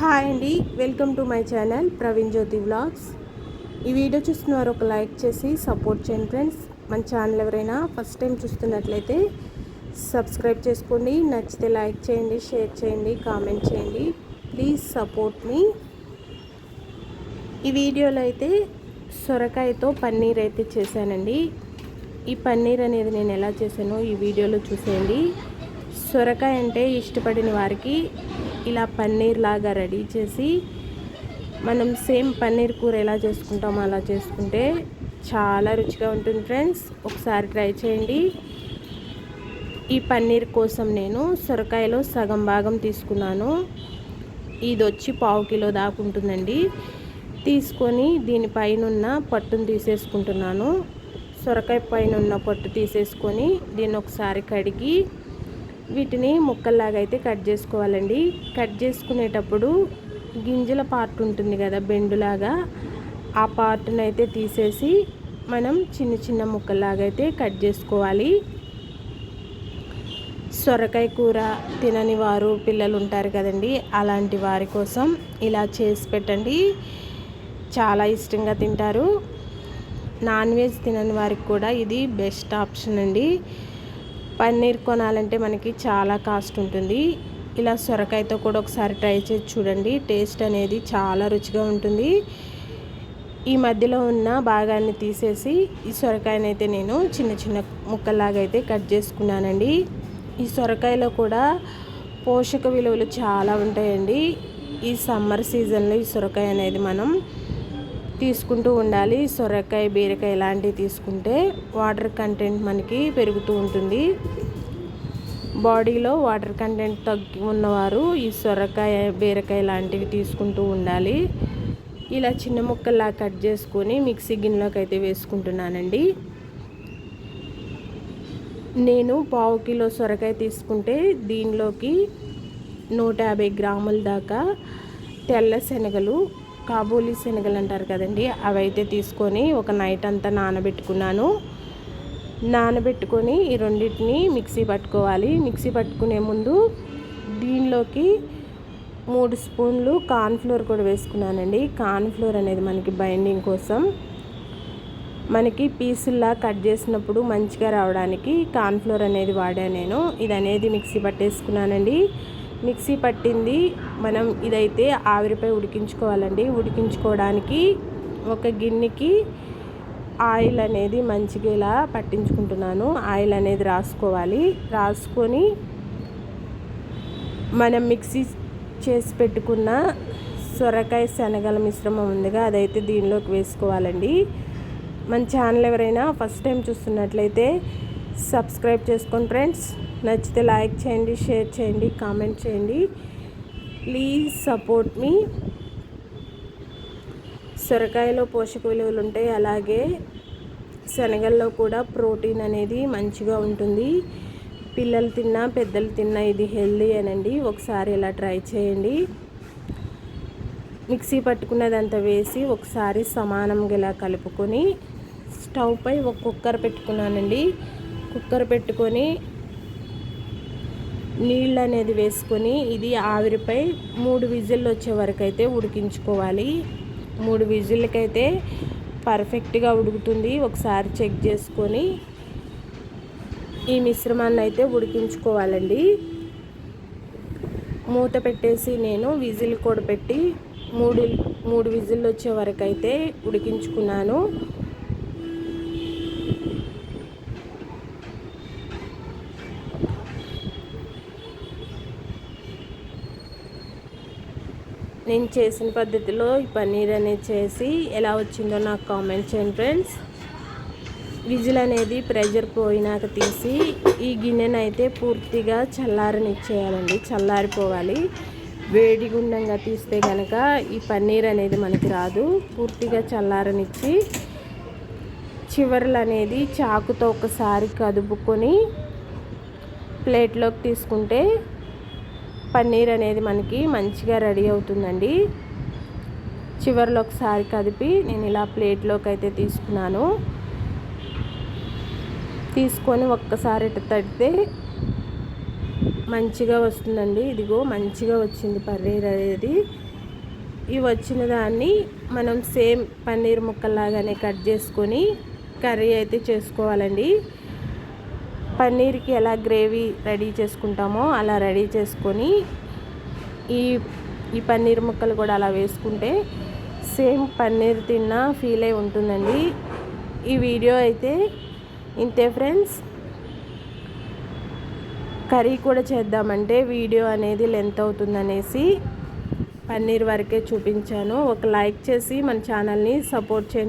Hi అండి welcome to my channel Praveen Jyothi vlogs. ఈ video చూస్తున్నవారు ఒక లైక్ చేసి సపోర్ట్ చేయండి ఫ్రెండ్స్. మన ఛానల్ ఎవరైనా ఫస్ట్ టైం చూస్తున్నట్లయితే సబ్స్క్రైబ్ చేసుకోండి నచ్చితే లైక్ చేయండి షేర్ చేయండి కామెంట్ చేయండి. Please support me. ఈ వీడియోలో అయితే సొరకాయతో పన్నీర్ అయితే చేశానండి. ఈ పన్నీర్ అనేది నేను ఎలా చేశానో ఈ వీడియోలో చూసేయండి. సొరకాయ అంటే ఇష్టపడిన వారికి ఇలా పన్నీర్ లాగా రెడీ చేసి మనం సేమ్ పన్నీర్ కూర ఎలా చేసుకుంటామో అలా చేసుకుంటే చాలా రుచిగా ఉంటుంది ఫ్రెండ్స్. ఒకసారి ట్రై చేయండి. ఈ పన్నీర్ కోసం నేను సొరకాయలో సగం భాగం తీసుకున్నాను. ఇది వచ్చి పావు కిలో దాకా ఉంటుందండి. తీసుకొని దీనిపైన ఉన్న పట్టును తీసేసుకుంటున్నాను. సొరకాయ పైన ఉన్న పట్టు తీసేసుకొని దీన్ని ఒకసారి కడిగి వీటిని ముక్కల్లాగా అయితే కట్ చేసుకోవాలండి. కట్ చేసుకునేటప్పుడు గింజల పార్ట్ ఉంటుంది కదా బెండులాగా. ఆ పార్ట్ని అయితే తీసేసి మనం చిన్న చిన్న ముక్కల్లాగా అయితే కట్ చేసుకోవాలి. సొరకాయ కూర తినని వారు పిల్లలు ఉంటారు కదండి అలాంటి వారి కోసం ఇలా చేసి పెట్టండి. చాలా ఇష్టంగా తింటారు. నాన్ వెజ్ తినని వారికి కూడా ఇది బెస్ట్ ఆప్షన్ అండి. పన్నీర్ కొనాలంటే మనకి చాలా కాస్ట్ ఉంటుంది. ఇలా సొరకాయతో కూడా ఒకసారి ట్రై చేసి చూడండి. టేస్ట్ అనేది చాలా రుచిగా ఉంటుంది. ఈ మధ్యలో ఉన్న భాగాన్ని తీసేసి ఈ సొరకాయనైతే నేను చిన్న చిన్న ముక్కల్లాగా అయితే కట్ చేసుకున్నానండి. ఈ సొరకాయలో కూడా పోషక విలువలు చాలా ఉంటాయండి. ఈ సమ్మర్ సీజన్లో ఈ సొరకాయ అనేది మనం తీసుకుంటూ ఉండాలి. సొరకాయ బీరకాయ ఇలాంటివి తీసుకుంటే వాటర్ కంటెంట్ మనకి పెరుగుతూ ఉంటుంది. బాడీలో వాటర్ కంటెంట్ తగ్గి ఉన్నవారు ఈ సొరకాయ బీరకాయ లాంటివి తీసుకుంటూ ఉండాలి. ఇలా చిన్న ముక్కల్లా కట్ చేసుకొని మిక్సీ గిన్నెలోకి అయితే వేసుకుంటున్నానండి. నేను పావు కిలో సొరకాయ తీసుకుంటే దీనిలోకి నూట యాభై గ్రాముల దాకా తెల్ల శనగలు కాబూలీ శనగలు అంటారు కదండి అవైతే తీసుకొని ఒక నైట్ అంతా నానబెట్టుకున్నాను. నానబెట్టుకొని ఈ రెండింటిని మిక్సీ పట్టుకోవాలి. మిక్సీ పట్టుకునే ముందు దీనిలోకి మూడు స్పూన్లు కార్న్ఫ్లోర్ కూడా వేసుకున్నానండి. కార్న్ఫ్లోర్ అనేది మనకి బైండింగ్ కోసం. మనకి పీసుల్లా కట్ చేసినప్పుడు మంచిగా రావడానికి కార్న్ఫ్లోర్ అనేది వాడాను నేను. ఇది అనేది మిక్సీ పట్టేసుకున్నానండి. మిక్సీ పట్టింది. మనం ఇదైతే ఆవిరిపై ఉడికించుకోవాలండి. ఉడికించుకోవడానికి ఒక గిన్నెకి ఆయిల్ అనేది మంచిగా ఇలా పట్టించుకుంటున్నాను. ఆయిల్ అనేది రాసుకోవాలి. రాసుకొని మనం మిక్సీ చేసి పెట్టుకున్న సొరకాయ శనగల మిశ్రమం ఉందిగా అదైతే దీనిలోకి వేసుకోవాలండి. మన ఛానల్ ఎవరైనా ఫస్ట్ టైం చూస్తున్నట్లయితే సబ్స్క్రైబ్ చేసుకోండి ఫ్రెండ్స్. నచ్చితే లైక్ చేయండి షేర్ చేయండి కామెంట్ చేయండి. Please support me. సొరకాయలో పోషక విలువలు ఉంటాయి. అలాగే శనగల్లో కూడా ప్రోటీన్ అనేది మంచిగా ఉంటుంది. పిల్లలు తిన్నా పెద్దలు తిన్నా ఇది హెల్దీ అనండి. ఒకసారి ఇలా ట్రై చేయండి. మిక్సీ పట్టుకున్నదంతా వేసి ఒకసారి సమానంగా ఇలా కలుపుకొని స్టవ్ పై ఒక కుక్కర్ పెట్టుకున్నానండి. కుక్కర్ పెట్టుకొని నీళ్ళు అనేది వేసుకొని ఇది ఆవిరిపై మూడు విజిల్లు వచ్చే వరకు అయితే ఉడికించుకోవాలి. మూడు విజిల్లకైతే పర్ఫెక్ట్గా ఉడుకుతుంది. ఒకసారి చెక్ చేసుకొని ఈ మిశ్రమాన్ని అయితే ఉడికించుకోవాలండి. మూత పెట్టేసి నేను విజిల్ కూడా పెట్టి మూడు మూడు విజిల్లు వచ్చే వరకు అయితే ఉడికించుకున్నాను. నేను చేసిన పద్ధతిలో ఈ పన్నీర్ అనేది చేసి ఎలా వచ్చిందో నాకు కామెంట్ చేయండి ఫ్రెండ్స్ విజిల్ అనేది ప్రెషర్ పోయినాక తీసి ఈ గిన్నెను అయితే పూర్తిగా చల్లారనిచ్చేయాలండి చల్లారిపోవాలి. వేడిగుండంగా తీస్తే కనుక ఈ పన్నీర్ అనేది మనకి రాదు. పూర్తిగా చల్లారనిచ్చి చివరలు అనేది చాకుతో ఒకసారి కదుపుకొని ప్లేట్లోకి తీసుకుంటే పన్నీర్ అనేది మనకి మంచిగా రెడీ అవుతుందండి. చివరిలో ఒకసారి కదిపి నేను ఇలా ప్లేట్లోకి అయితే తీసుకున్నాను. తీసుకొని ఒక్కసారి తడితే మంచిగా వస్తుందండి. ఇదిగో మంచిగా వచ్చింది పన్నీర్ అనేది. ఇవి వచ్చిన దాన్ని మనం సేమ్ పన్నీర్ ముక్కల్లాగానే కట్ చేసుకొని కర్రీ అయితే చేసుకోవాలండి. పన్నీర్కి ఎలా గ్రేవీ రెడీ చేసుకుంటామో అలా రెడీ చేసుకొని ఈ ఈ పన్నీర్ ముక్కలు కూడా అలా వేసుకుంటే సేమ్ పన్నీర్ తిన్న ఫీల్ అయి ఉంటుందండి. ఈ వీడియో అయితే ఇంతే ఫ్రెండ్స్. కర్రీ కూడా చేద్దామంటే వీడియో అనేది లెంత్ అవుతుందనేసి పన్నీర్ వరకే చూపించాను. ఒక లైక్ చేసి మన ఛానల్ని సపోర్ట్ చేయండి.